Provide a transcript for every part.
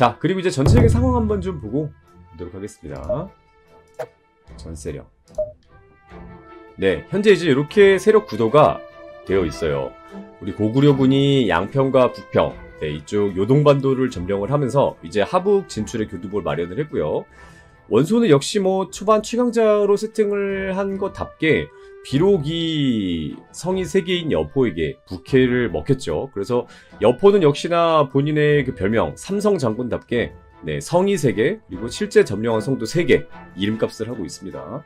자, 그리고 이제 전체적인 상황 한번 좀 보고 보도록 하겠습니다. 전세력. 네, 현재 이제 이렇게 세력 구도가 되어 있어요. 우리 고구려군이 양평과 북평, 네, 이쪽 요동반도를 점령을 하면서 이제 하북 진출의 교두보를 마련을 했고요. 원소는 역시 뭐 초반 최강자로 세팅을 한 것답게 비록 이 성이 세 개인 여포에게 부캐를 먹혔죠. 그래서 여포는 역시나 본인의 그 별명 삼성 장군답게 네, 성이 세 개, 그리고 실제 점령한 성도 세 개 이름값을 하고 있습니다.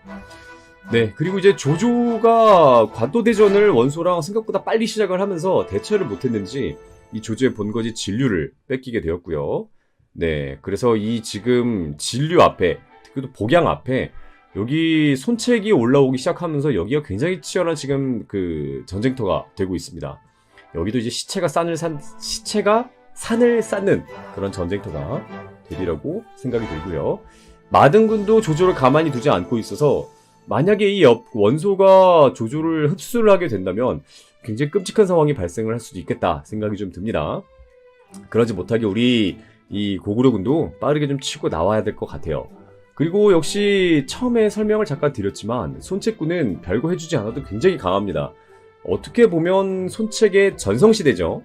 네, 그리고 이제 조조가 관도대전을 원소랑 생각보다 빨리 시작을 하면서 대처를 못했는지 이 조조의 본거지 진류를 뺏기게 되었고요. 네, 그래서 이 지금 진류 앞에, 그리고 복양 앞에 여기 손책이 올라오기 시작하면서 여기가 굉장히 치열한 지금 그 전쟁터가 되고 있습니다. 여기도 이제 시체가 산을 산, 시체가 산을 쌓는 그런 전쟁터가 되리라고 생각이 들고요. 마등군도 조조를 가만히 두지 않고 있어서 만약에 이 옆 원소가 조조를 흡수를 하게 된다면 굉장히 끔찍한 상황이 발생을 할 수도 있겠다 생각이 좀 듭니다. 그러지 못하게 우리 이 고구려군도 빠르게 좀 치고 나와야 될 것 같아요. 그리고 역시 처음에 설명을 잠깐 드렸지만 손책군은 별거 해주지 않아도 굉장히 강합니다. 어떻게 보면 손책의 전성시대죠.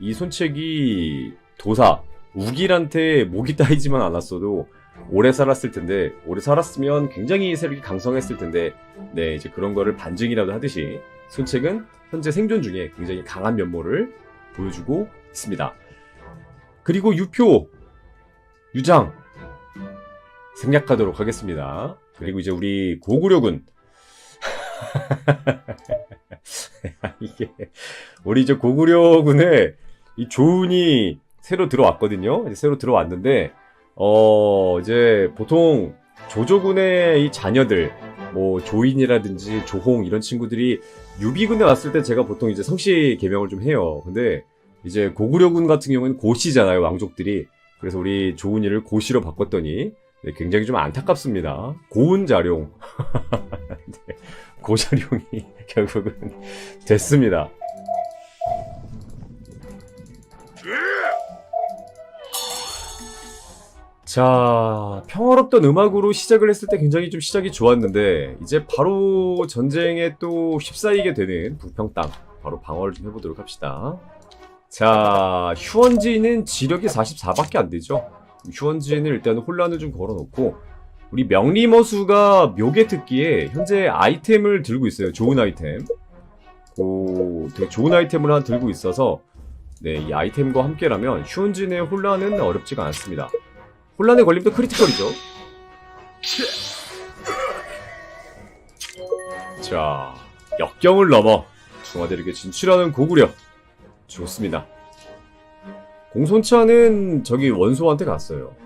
이 손책이 도사, 우길한테 목이 따이지만 않았어도 오래 살았을 텐데 오래 살았으면 굉장히 세력이 강성했을 텐데 네 이제 그런 거를 반증이라도 하듯이 손책은 현재 생존 중에 굉장히 강한 면모를 보여주고 있습니다. 그리고 유표, 유장 생략하도록 하겠습니다. 그리고 이제 우리 고구려군 이게 우리 이제 고구려군에 이 조은이 새로 들어왔거든요. 새로 들어왔는데 어 이제 보통 조조군의 이 자녀들 뭐 조인이라든지 조홍 이런 친구들이 유비군에 왔을 때 제가 보통 이제 성씨 개명을 좀 해요. 근데 이제 고구려군 같은 경우는 고씨잖아요 왕족들이. 그래서 우리 조은이를 고씨로 바꿨더니 네, 굉장히 좀 안타깝습니다. 고운 자룡. 네, 고자룡이 결국은 됐습니다. 자, 평화롭던 음악으로 시작을 했을 때 굉장히 좀 시작이 좋았는데, 이제 바로 전쟁에 또 휩싸이게 되는 북평 땅, 바로 방어를 좀 해보도록 합시다. 자, 휴원지는 지력이 44밖에 안 되죠. 휴원지에는 일단 혼란을 좀 걸어놓고, 우리 명리머수가 묘계 특기에 현재 아이템을 들고 있어요. 좋은 아이템. 오, 되게 좋은 아이템을 하나 들고 있어서, 네, 이 아이템과 함께라면 휴원진의 혼란은 어렵지가 않습니다. 혼란에 걸리면 또 크리티컬이죠. 자, 역경을 넘어 중화대륙에 진출하는 고구려. 좋습니다. 공손차는 저기 원소한테 갔어요.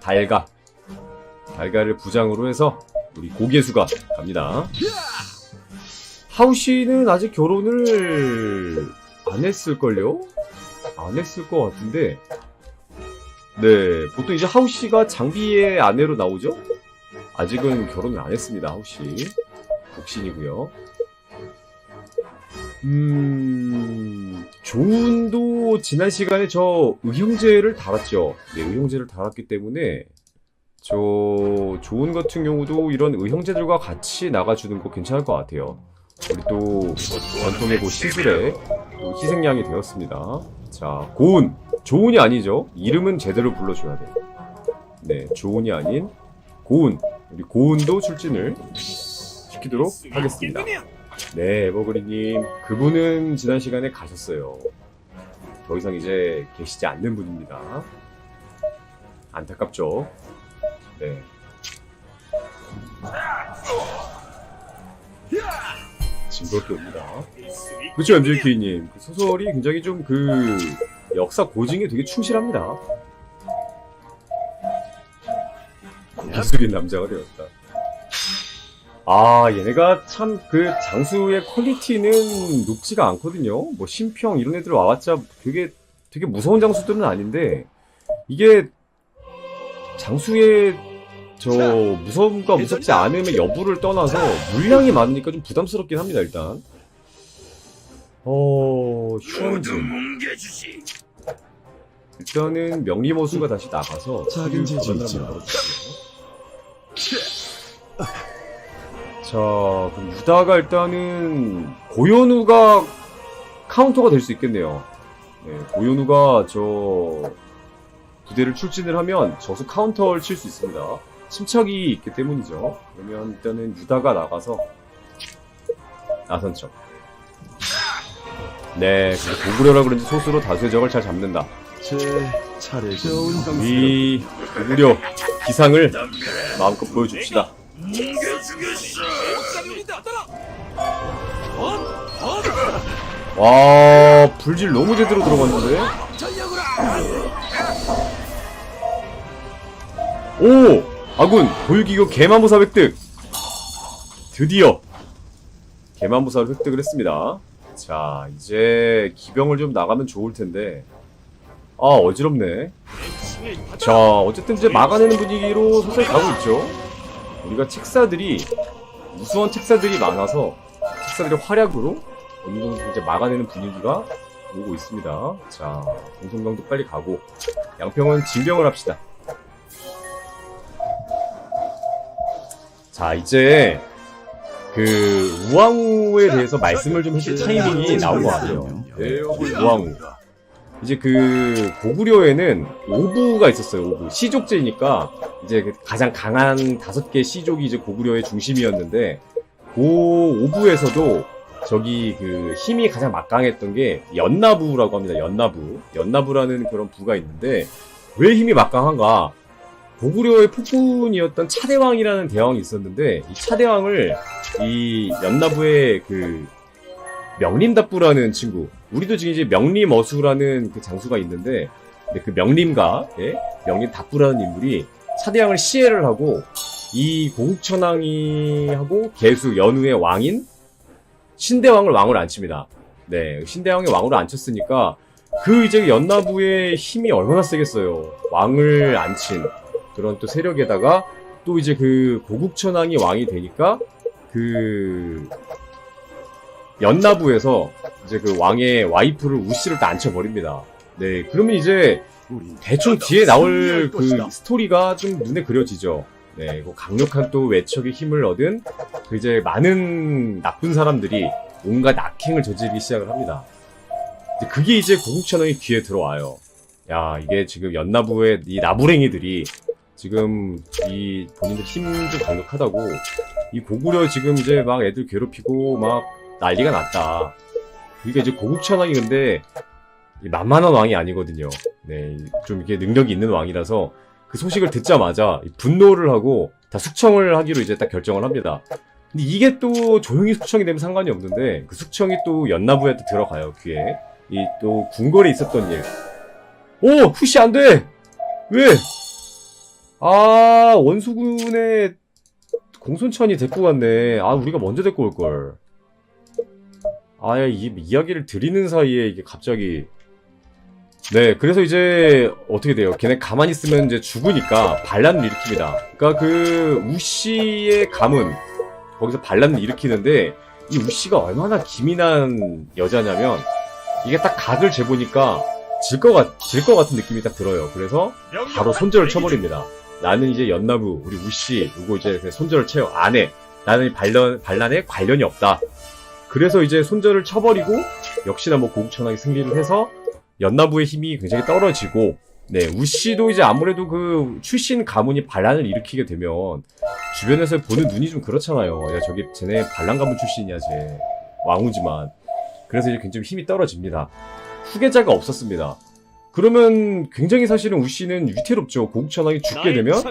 달가. 달가를 부장으로 해서 우리 고개수가 갑니다. 하우씨는 아직 결혼을 안 했을걸요? 안 했을 것 같은데 네, 보통 이제 하우씨가 장비의 아내로 나오죠? 아직은 결혼을 안 했습니다, 하우씨. 독신이고요. 음, 조은도 지난 시간에 저 의형제를 달았죠. 네, 의형제를 달았기 때문에 저 조은 같은 경우도 이런 의형제들과 같이 나가주는 거 괜찮을 것 같아요. 우리 또 전통의 그 시술에 또 희생양이 되었습니다. 자, 고운. 조운이 아니죠. 이름은 제대로 불러줘야 돼. 네, 조운이 아닌 고운. 우리 고운도 출진을 시키도록 하겠습니다. 네, 에버그리님. 그분은 지난 시간에 가셨어요. 더 이상 이제 계시지 않는 분입니다. 안타깝죠? 네. 징그럽게 옵니다. 그쵸, MJK님. 그 소설이 굉장히 좀 그, 역사 고증에 되게 충실합니다. 기술인 남자가 되었다. 아, 얘네가 참 그 장수의 퀄리티는 높지가 않거든요. 뭐 심평 이런 애들 와봤자 되게 되게 무서운 장수들은 아닌데 이게 장수의 저 무서움과 무섭지 않음의 여부를 떠나서 물량이 많으니까 좀 부담스럽긴 합니다 일단. 어 휴원진. 뭉개주시. 일단은 명리모수가 다시 나가서 작은 재주 바로 있죠. 자, 그럼 유다가 일단은 고현우가 카운터가 될 수 있겠네요. 네, 고현우가 저 부대를 출진을 하면 저수 카운터를 칠 수 있습니다. 침착이 있기 때문이죠. 그러면 일단은 유다가 나가서 나선 척. 네, 그리고 고구려라 그런지 소수로 다수의 적을 잘 잡는다. 제 차례 좋은 성이 고구려 기상을 마음껏 보여줍시다. 와, 불질 너무 제대로 들어갔는데? 오! 아군, 고유기교 개만보사 획득! 드디어! 개만보사를 획득을 했습니다. 자, 이제 기병을 좀 나가면 좋을 텐데. 아, 어지럽네. 자, 어쨌든 이제 막아내는 분위기로 서서히 가고 있죠. 우리가 책사들이, 우수한 책사들이 많아서, 책사들의 활약으로 어느 정도 이제 막아내는 분위기가 오고 있습니다. 자, 공성강도 빨리 가고, 양평은 진병을 합시다. 자, 이제, 그, 우왕우에 대해서 말씀을 좀 해줄 타이밍이 나온 것 같아요. 네, 우왕우. 이제 그 고구려에는 오부가 있었어요. 오부 시족제니까 이제 그 가장 강한 다섯 개 시족이 이제 고구려의 중심이었는데 그 오부에서도 저기 그 힘이 가장 막강했던 게 연나부라고 합니다. 연나부 연나부라는 그런 부가 있는데 왜 힘이 막강한가? 고구려의 폭군이었던 차대왕이라는 대왕이 있었는데 이 차대왕을 이 연나부의 그 명림답부라는 친구 우리도 지금 이제 명림어수라는 그 장수가 있는데 그 명림가 예? 명림답부라는 인물이 차대왕을 시해를 하고 이 고국천왕이 하고 개수 연우의 왕인 신대왕을 왕을 앉힙니다. 네, 신대왕이 왕으로 앉혔으니까 그 이제 연나부의 힘이 얼마나 세겠어요. 왕을 앉힌 그런 또 세력에다가 또 이제 그 고국천왕이 왕이 되니까 그 연나부에서 이제 그 왕의 와이프를 우씨를 딱 앉혀버립니다. 네, 그러면 이제 대충 뒤에 나올 그 스토리가 좀 눈에 그려지죠. 네, 그 강력한 또 외척의 힘을 얻은 그 이제 많은 나쁜 사람들이 온갖 악행을 저지르기 시작을 합니다. 그게 이제 고국천왕의 귀에 들어와요. 야, 이게 지금 연나부의 이 나부랭이들이 지금 이 본인들 힘좀 강력하다고 이 고구려 지금 이제 막 애들 괴롭히고 막 난리가 났다. 그러니까 이제 고국천왕이 근데 이 만만한 왕이 아니거든요. 네, 좀 이렇게 능력이 있는 왕이라서 그 소식을 듣자마자 이 분노를 하고 다 숙청을 하기로 이제 딱 결정을 합니다. 근데 이게 또 조용히 숙청이 되면 상관이 없는데 그 숙청이 또 연나부에 또 들어가요 귀에 이 또 궁궐에 있었던 일. 오 푸시 안 돼. 왜? 아 원수군의 공손천이 데리고 갔네. 아 우리가 먼저 데리고 올 걸. 아, 이 이야기를 드리는 사이에 이게 갑자기 네, 그래서 이제 어떻게 돼요? 걔네 가만히 있으면 이제 죽으니까 반란을 일으킵니다. 그러니까 그 우씨의 가문 거기서 반란을 일으키는데 이 우씨가 얼마나 기민한 여자냐면 이게 딱 각을 재보니까 질 것 같, 질 것 같은 느낌이 딱 들어요. 그래서 바로 손절을 쳐버립니다. 나는 이제 연나부, 우리 우씨, 그리고 이제 그냥 손절을 쳐요. 안 해. 나는 이 반란, 반란에 관련이 없다. 그래서 이제 손절을 쳐버리고 역시나 뭐 고국천왕이 승리를 해서 연나부의 힘이 굉장히 떨어지고 네 우씨도 이제 아무래도 그 출신 가문이 반란을 일으키게 되면 주변에서 보는 눈이 좀 그렇잖아요. 야 저기 쟤네 반란 가문 출신이야 쟤 왕후지만 그래서 이제 굉장히 힘이 떨어집니다. 후계자가 없었습니다. 그러면 굉장히 사실은 우씨는 위태롭죠. 고국천왕이 죽게 되면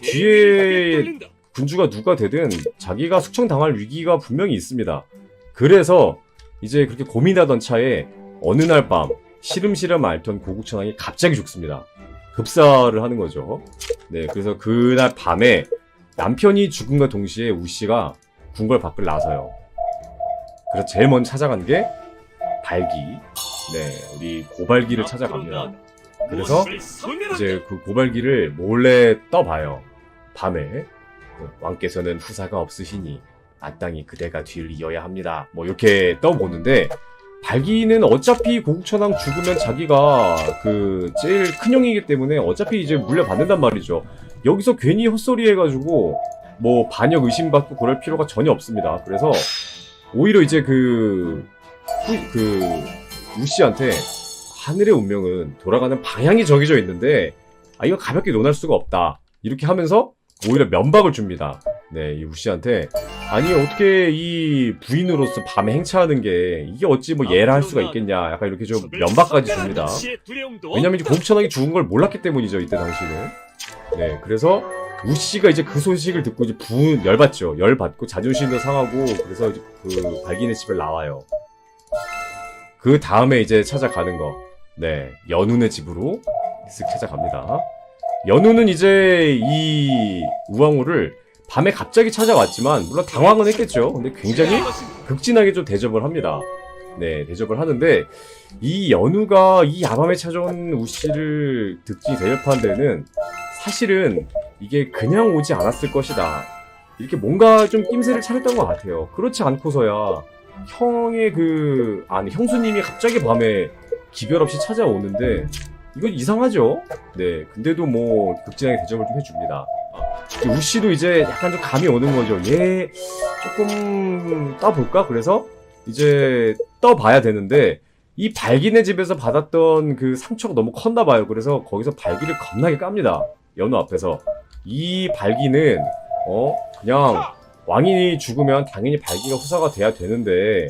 뒤에 군주가 누가 되든 자기가 숙청당할 위기가 분명히 있습니다. 그래서 이제 그렇게 고민하던 차에 어느 날 밤 시름시름 앓던 고국천왕이 갑자기 죽습니다. 급사를 하는 거죠. 네, 그래서 그날 밤에 남편이 죽음과 동시에 우 씨가 궁궐 밖을 나서요. 그래서 제일 먼저 찾아간 게 발기. 네, 우리 고발기를 찾아갑니다. 그래서 이제 그 고발기를 몰래 떠봐요. 밤에 왕께서는 후사가 없으시니 마땅히 그대가 뒤를 이어야 합니다. 뭐 이렇게 떠보는데 발기는 어차피 고국천왕 죽으면 자기가 그 제일 큰 형이기 때문에 어차피 이제 물려받는단 말이죠. 여기서 괜히 헛소리 해가지고 뭐 반역 의심받고 그럴 필요가 전혀 없습니다. 그래서 오히려 이제 그, 후- 그, 우씨한테 하늘의 운명은 돌아가는 방향이 정해져 있는데, 아, 이거 가볍게 논할 수가 없다. 이렇게 하면서 오히려 면박을 줍니다. 네, 이 우씨한테. 아니, 어떻게 이 부인으로서 밤에 행차하는 게, 이게 어찌 뭐 예라 할 수가 있겠냐. 약간 이렇게 좀 면박까지 줍니다. 왜냐면 이제 고국천왕이 죽은 걸 몰랐기 때문이죠, 이때 당시는. 네, 그래서 우씨가 이제 그 소식을 듣고 이제 분 열받죠. 열받고 자존심도 상하고 그래서 이제 그 발기네 집을 나와요. 그 다음에 이제 찾아가는 거. 네, 연우네 집으로 쓱 찾아갑니다. 연우는 이제 이 우왕우를 밤에 갑자기 찾아왔지만 물론 당황은 했겠죠. 근데 굉장히 극진하게 좀 대접을 합니다. 네, 대접을 하는데 이 연우가 이 야밤에 찾아온 우씨를 득지 대접한 데는 사실은 이게 그냥 오지 않았을 것이다. 이렇게 뭔가 좀 낌새를 차렸던 것 같아요. 그렇지 않고서야 형의 그, 아니, 형수님이 갑자기 밤에 기별 없이 찾아오는데, 이건 이상하죠? 네. 근데도 뭐, 극진하게 대접을 좀 해줍니다. 아, 우씨도 이제 약간 좀 감이 오는 거죠. 얘 조금 떠볼까? 그래서 이제 떠봐야 되는데, 이 발기네 집에서 받았던 그 상처가 너무 컸나 봐요. 그래서 거기서 발기를 겁나게 깝니다. 연우 앞에서. 이 발기는, 어, 그냥 왕이 죽으면 당연히 발기가 후사가 돼야 되는데,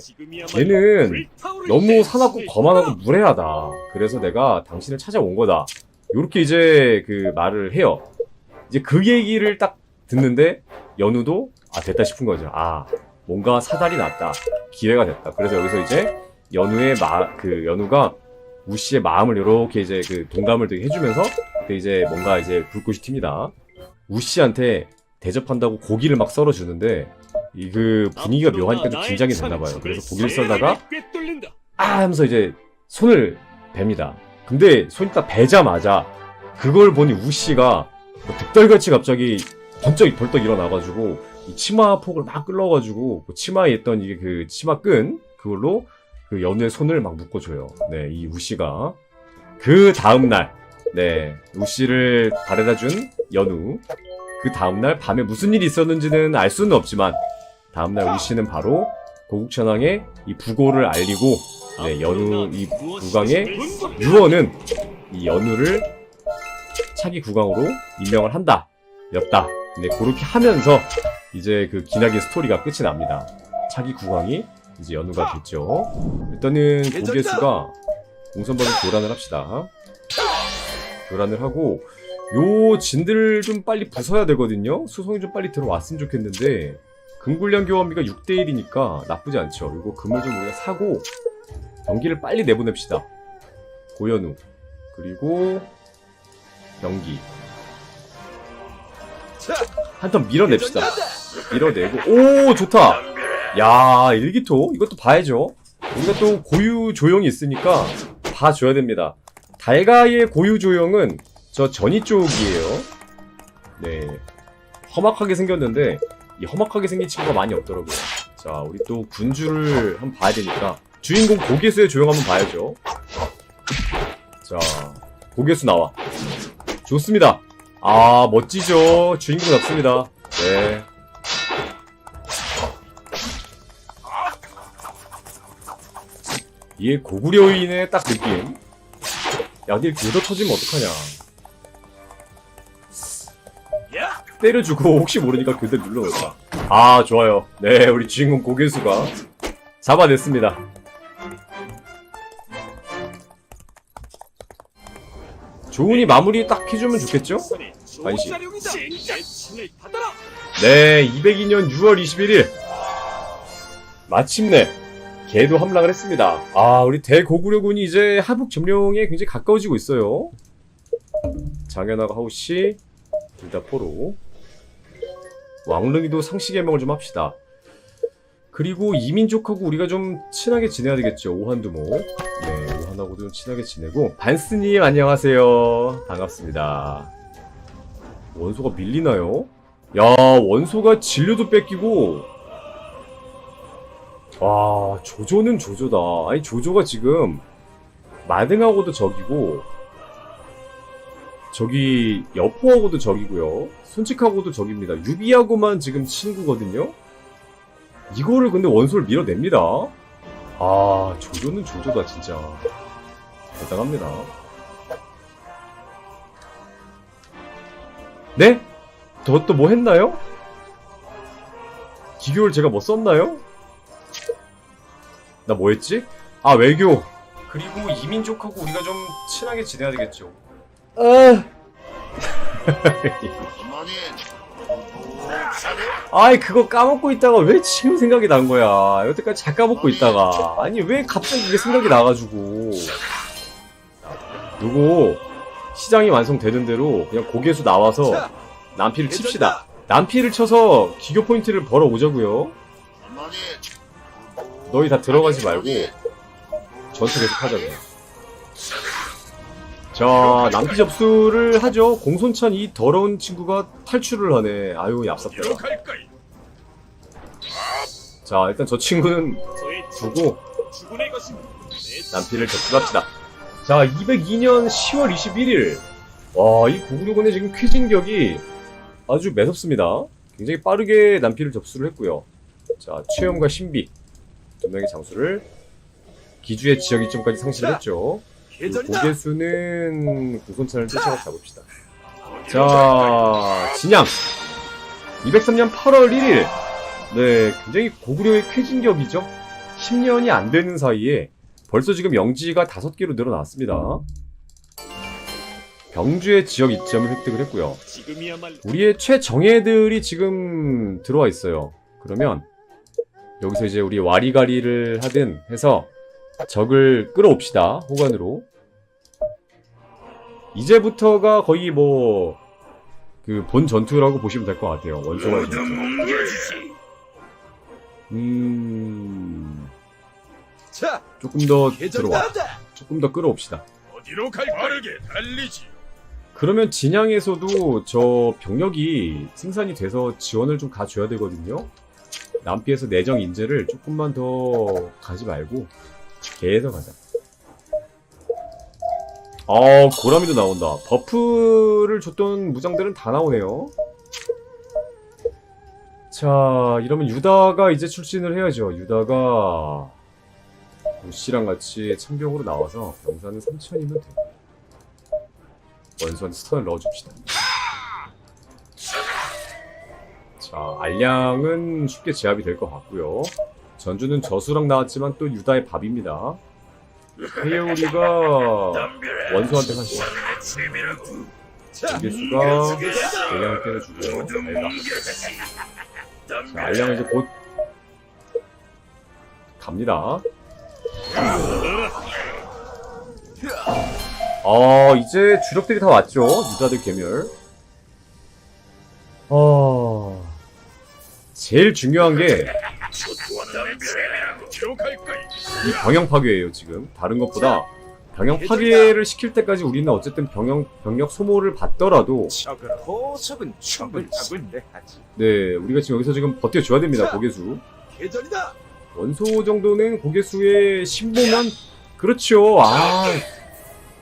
얘는 너무 사납고 거만하고 무례하다. 그래서 내가 당신을 찾아온 거다. 요렇게 이제 그 말을 해요. 이제 그 얘기를 딱 듣는데, 연우도, 아, 됐다 싶은 거죠. 아, 뭔가 사달이 났다. 기회가 됐다. 그래서 여기서 이제 연우의 마, 그 연우가 우씨의 마음을 이렇게 이제 그 동감을 되게 해주면서 그 이제 뭔가 이제 불꽃이 튑니다. 우씨한테 대접한다고 고기를 막 썰어 주는데 이 그 분위기가 묘하니까 좀 긴장이 됐나 봐요. 그래서 고기를 썰다가 아 하면서 이제 손을 뱀니다. 근데 손이 딱 베자마자 그걸 보니 우씨가 뭐 득달같이 갑자기 번쩍 벌떡 일어나가지고 이 치마 폭을 막 끌어가지고 그 치마에 있던 이게 그 치마 끈 그걸로 그 연우의 손을 막 묶어줘요. 네, 이 우씨가 그 다음 날, 네 우씨를 바래다준 연우. 그 다음 날 밤에 무슨 일이 있었는지는 알 수는 없지만 다음 날 우씨는 바로 고국천왕의 이 부고를 알리고 네, 연우 이 국왕의 유언은 이 연우를 차기 국왕으로 임명을 한다. 였다. 네, 그렇게 하면서 이제 그 기나긴 스토리가 끝이 납니다. 차기 국왕이 이제 연우가 됐죠. 일단은 고개수가 공선번을 교란을 합시다. 교란을 하고 요 진들을 좀 빨리 부숴야 되거든요. 수송이 좀 빨리 들어왔으면 좋겠는데 금굴련 교환비가 6대1이니까 나쁘지 않죠. 그리고 금을 좀 우리가 사고 경기를 빨리 내보냅시다. 고현우 그리고 경기 한 턴 밀어냅시다. 밀어내고 오 좋다. 야 일기토 이것도 봐야죠. 우리가 또 고유 조형이 있으니까 봐줘야 됩니다. 달가의 고유 조형은 저 전이 쪽이에요. 네 험악하게 생겼는데 이 험악하게 생긴 친구가 많이 없더라고요. 자 우리 또 군주를 한번 봐야 되니까 주인공 고개수의 조형 한번 봐야죠. 자 고개수 나와. 좋습니다. 아 멋지죠. 주인공 잡습니다. 네. 이게 고구려인의 딱 느낌. 야, 근데 이렇게 터지면 어떡하냐. 때려주고 혹시 모르니까 교대 눌러놓자. 아, 좋아요. 네, 우리 주인공 고개수가 잡아냈습니다. 조은이 마무리 딱 해주면 좋겠죠? 관심. 네, 202년 6월 21일. 마침내, 개도 함락을 했습니다. 아, 우리 대고구려군이 이제 하북 점령에 굉장히 가까워지고 있어요. 장현아가 하우씨, 둘 다 포로. 왕릉이도 상시 개명을 좀 합시다. 그리고 이민족하고 우리가 좀 친하게 지내야 되겠죠. 오한두모. 네, 오한하고도 좀 친하게 지내고. 반스님 안녕하세요. 반갑습니다. 원소가 밀리나요? 야, 원소가 진료도 뺏기고 와, 조조는 조조다. 아니, 조조가 지금 마등하고도 적이고, 저기 여포하고도 적이고요. 손칙하고도 적입니다. 유비하고만 지금 친구거든요. 이거를 근데 원소를 밀어냅니다. 아, 조조는 조조다, 진짜. 대단합니다. 네? 저 또 뭐 했나요? 기교를 제가 뭐 썼나요? 나 뭐 했지? 아, 외교. 그리고 이민족하고 우리가 좀 친하게 지내야 되겠죠. 아. 아이, 그거 까먹고 있다가 왜 지금 생각이 난 거야? 여태까지 잘 까먹고 있다가. 아니, 왜 갑자기 이게 생각이 나가지고. 누구, 시장이 완성되는 대로 그냥 고개수 나와서 난피를 칩시다. 난피를 쳐서 기교 포인트를 벌어 오자고요. 너희 다 들어가지 말고 전투 계속 하자고요. 자, 난피 접수를 하죠. 공손찬 이 더러운 친구가 탈출을 하네. 아유. 기록할까이 자, 일단 저 친구는 두고 난피를 접수합시다. 자, 202년 10월 21일. 와, 이 996원의 지금 퀴진격이 아주 매섭습니다. 굉장히 빠르게 난피를 접수를 했고요. 자, 최영과 신비. 두 명의 장수를 기주의 지역 이점까지 상실을 했죠. 고개수는 구손찬을 쫓아가 잡읍시다. 자, 진양. 203년 8월 1일. 네, 굉장히 고구려의 쾌진격이죠. 10년이 안 되는 사이에 벌써 지금 영지가 5개로 늘어났습니다. 병주의 지역 이점을 획득을 했고요. 우리의 최정예들이 지금 들어와 있어요. 그러면 여기서 이제 우리 와리가리를 하든 해서 적을 끌어옵시다. 호관으로. 이제부터가 거의 뭐, 그 본 전투라고 보시면 될 것 같아요. 원소가 전투. 음, 자, 조금 더 들어와. 조금 더 끌어옵시다. 어디로 갈 빠르게 달리지. 그러면 진양에서도 저 병력이 생산이 돼서 지원을 좀 가줘야 되거든요. 남피에서 내정 인재를 조금만 더 가지 말고 계속 가자. 아 고라미도 나온다. 버프를 줬던 무장들은 다 나오네요. 자 이러면 유다가 이제 출신을 해야죠. 유다가 루시랑 같이 참병으로 나와서 병사는 3천이면 돼. 원수한테 스턴을 넣어줍시다. 자, 알량은 쉽게 제압이 될 것 같고요. 전주는 저수랑 나왔지만 또 유다의 밥입니다. 헤이오리가 원수한테 사실 자, 기수가 대량을 때려주고요. 알가. 자, 알량은 이제 곧 갑니다. 아, 이제 주력들이 다 왔죠. 유다들 개멸. 아, 제일 중요한 게 이 병영 파괴예요, 지금. 다른 것보다 병영 파괴를 시킬 때까지 우리는 어쨌든 병영, 병력 소모를 받더라도. 네, 우리가 지금 여기서 지금 버텨줘야 됩니다, 고개수. 개전이다. 원소 정도는 고개수의 신보면 그렇죠. 아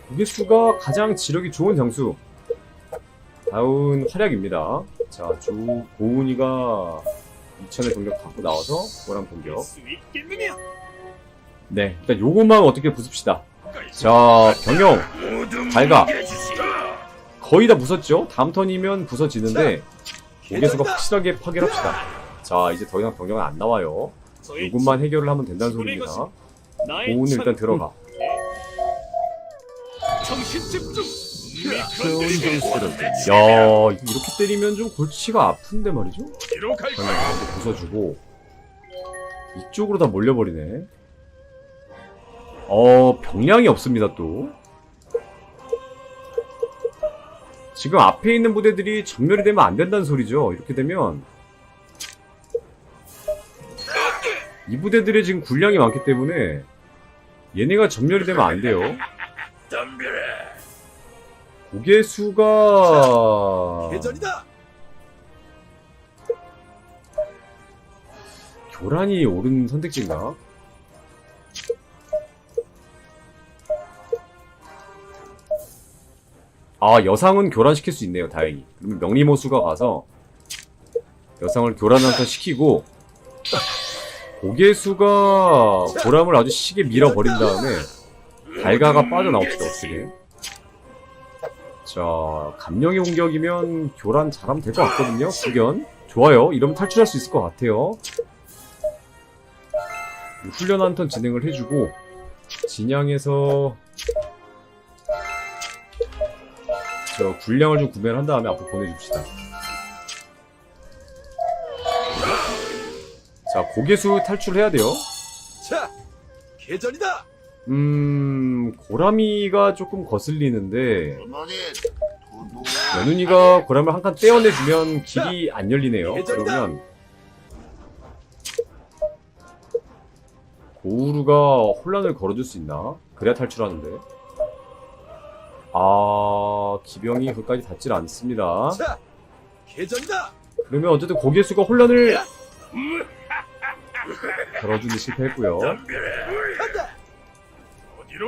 고개수가 가장 지력이 좋은 장수. 다운 활약입니다. 자, 조 고은이가 2천의 공격 갖고 나와서 보람 공격. 네, 일단 요것만 어떻게 부숩시다. 자, 병영 밝아. 거의 다 부쉈죠? 다음 턴이면 부서지는데 고개수가 확실하게 파괴를 합시다. 자, 이제 더 이상 병영은 안 나와요. 요것만 해결을 하면 된다는 소리입니다. 고은 일단 찬- 들어가. 정신 집중. 좋은 경수를 야 이렇게 때리면 좀 골치가 아픈데 말이죠? 그냥 이렇게 부숴주고 이쪽으로 다 몰려버리네 어 병량이 없습니다 또 지금 앞에 있는 부대들이 전멸이 되면 안 된다는 소리죠 이렇게 되면 이 부대들의 지금 군량이 많기 때문에 얘네가 전멸이 되면 안 돼요 덤벼라. 고개 수가 개전이다. 교란이 옳은 선택지인가? 아, 여상은 교란시킬 수 있네요, 다행히. 그러면 명리모수가 가서 여상을 교란한테 시키고 고개수가 보람을 아주 시게 밀어버린 다음에 달가가 빠져나옵시다, 어떻게. 자, 감령의 공격이면 교란 잘하면 될 것 같거든요, 구견. 좋아요. 이러면 탈출할 수 있을 것 같아요. 훈련 한 턴 진행을 해주고 진양에서 저 군량을 좀 구매를 한 다음에 앞으로 보내줍시다. 자, 고개수 탈출해야 돼요. 자, 개전이다. 음, 고라미가 조금 거슬리는데. 연훈이가 고라미를 한 칸 떼어내주면 길이 안 열리네요. 그러면 고우루가 혼란을 걸어줄 수 있나? 그래야 탈출하는데. 아, 기병이 그까지 닿질 않습니다. 자, 개전이다. 그러면 어쨌든 고개수가 혼란을 걸어주는 실패했고요.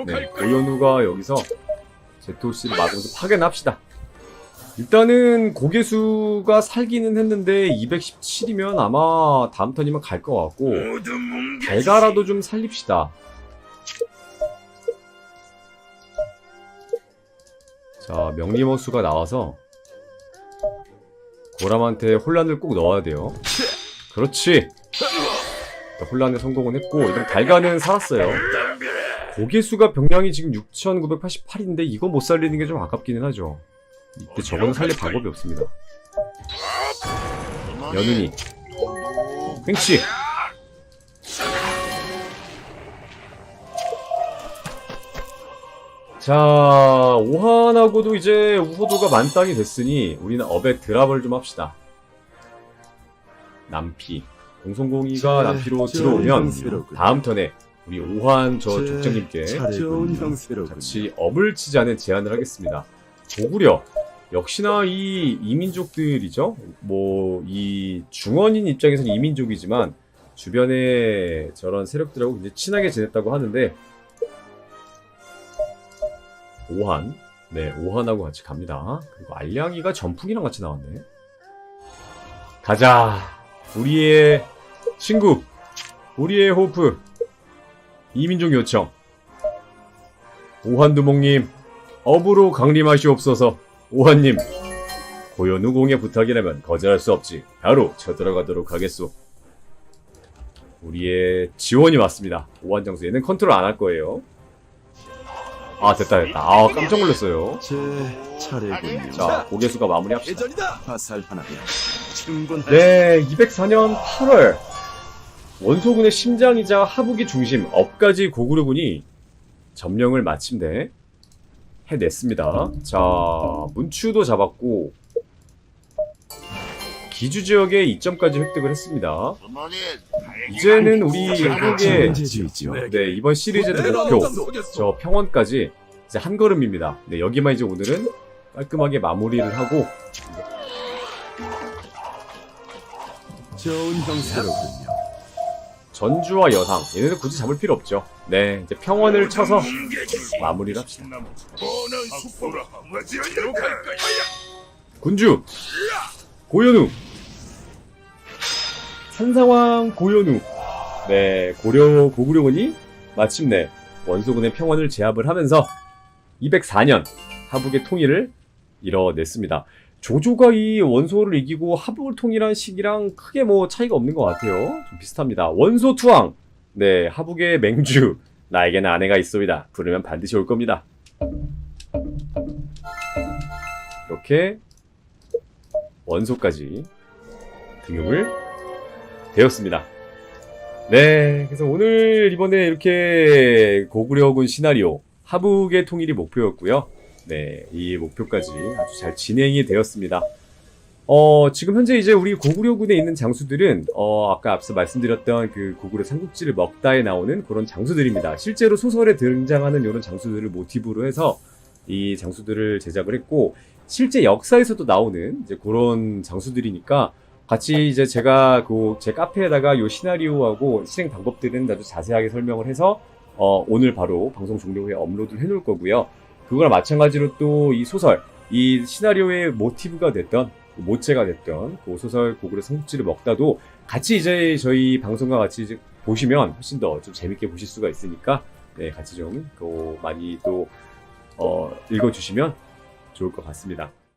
네? 고현우가 여기서 제토씨를 막으면서 파견합시다. 일단은 고개수가 살기는 했는데 217이면 아마 다음 턴이면 갈 것 같고. 달가라도 좀 살립시다. 자, 명리머수가 나와서 고람한테 혼란을 꼭 넣어야 돼요. 그렇지. 자, 혼란에 성공은 했고 이번 달가는 살았어요. 덤벼라. 고개수가 병량이 지금 6,988인데 이거 못 살리는 게 좀 아깝기는 하죠. 이때 저거는 살릴 방법이 없습니다. 도도. 횡치. 자, 오한하고도 이제 우호도가 만땅이 됐으니 우리는 업에 드랍을 좀 합시다. 남피. 공성공이가 남피로 들어오면 다음 턴에 우리 오한 저 족장님께. 같이 업을 치자는 제안을 하겠습니다. 고구려 역시나 이 이민족들이죠. 뭐 이 중원인 입장에서는 이민족이지만 주변에 저런 세력들하고 굉장히 친하게 지냈다고 하는데 오한 네 오한하고 같이 갑니다. 그리고 알량이가 전풍이랑 같이 나왔네. 가자 우리의 친구 우리의 호프 이민족 요청 오한두목님, 업으로 강림하시옵소서. 오한님, 고현우 공의 부탁이라면 거절할 수 없지. 바로 쳐들어가도록 하겠소. 우리의 지원이 왔습니다. 오한 장수 얘는 컨트롤 안 할 거예요. 아 됐다 됐다. 아 깜짝 놀랐어요. 제 차례군요. 자 고개수가 마무리합시다. 화살 하나면. 네, 204년 8월 원소군의 심장이자 하북의 중심 업까지 고구려군이 점령을 마침내 해냈습니다. 자, 문추도 잡았고 기주 지역에 이점까지 획득을 했습니다. 이제는 우리 한국의. 네, 이번 시리즈의 목표 저 평원까지 이제 한 걸음입니다. 네, 여기만 이제 오늘은 깔끔하게 마무리를 하고 좋은 형세로군요. 전주와 여상 얘네들 굳이 잡을 필요 없죠. 네, 이제 평원을 쳐서 마무리를 합시다. 군주 고현우 산상왕 고현우 네 고려 고구려군이 마침내 원소군의 평원을 제압을 하면서 204년 하북의 통일을 이뤄냈습니다. 조조가 이 원소를 이기고 하북을 통일한 시기랑 크게 뭐 차이가 없는 것 같아요. 좀 비슷합니다. 원소 투항 네 하북의 맹주 나에게는 아내가 있소이다. 부르면 반드시 올 겁니다. 이렇게 원소까지 등용을 되었습니다. 네, 그래서 오늘 이번에 이렇게 고구려군 시나리오 하북의 통일이 목표였고요. 네, 이 목표까지 아주 잘 진행이 되었습니다. 어, 지금 현재 이제 우리 고구려군에 있는 장수들은 어, 아까 앞서 말씀드렸던 그 고구려 삼국지를 먹다에 나오는 그런 장수들입니다. 실제로 소설에 등장하는 이런 장수들을 모티브로 해서 이 장수들을 제작을 했고 실제 역사에서도 나오는 이제 그런 장수들이니까 같이 이제 제가 그 제 카페에다가 요 시나리오하고 실행 방법들은 아주 자세하게 설명을 해서 어, 오늘 바로 방송 종료 후에 업로드를 해놓을 거고요. 그거랑 마찬가지로 또 이 소설, 이 시나리오의 모티브가 됐던 모체가 됐던 그 소설 고글의 성질을 먹다도 같이 이제 저희 방송과 같이 보시면 훨씬 더 좀 재밌게 보실 수가 있으니까 네, 같이 좀그 많이 또 어, 읽어주시면 좋을 것 같습니다.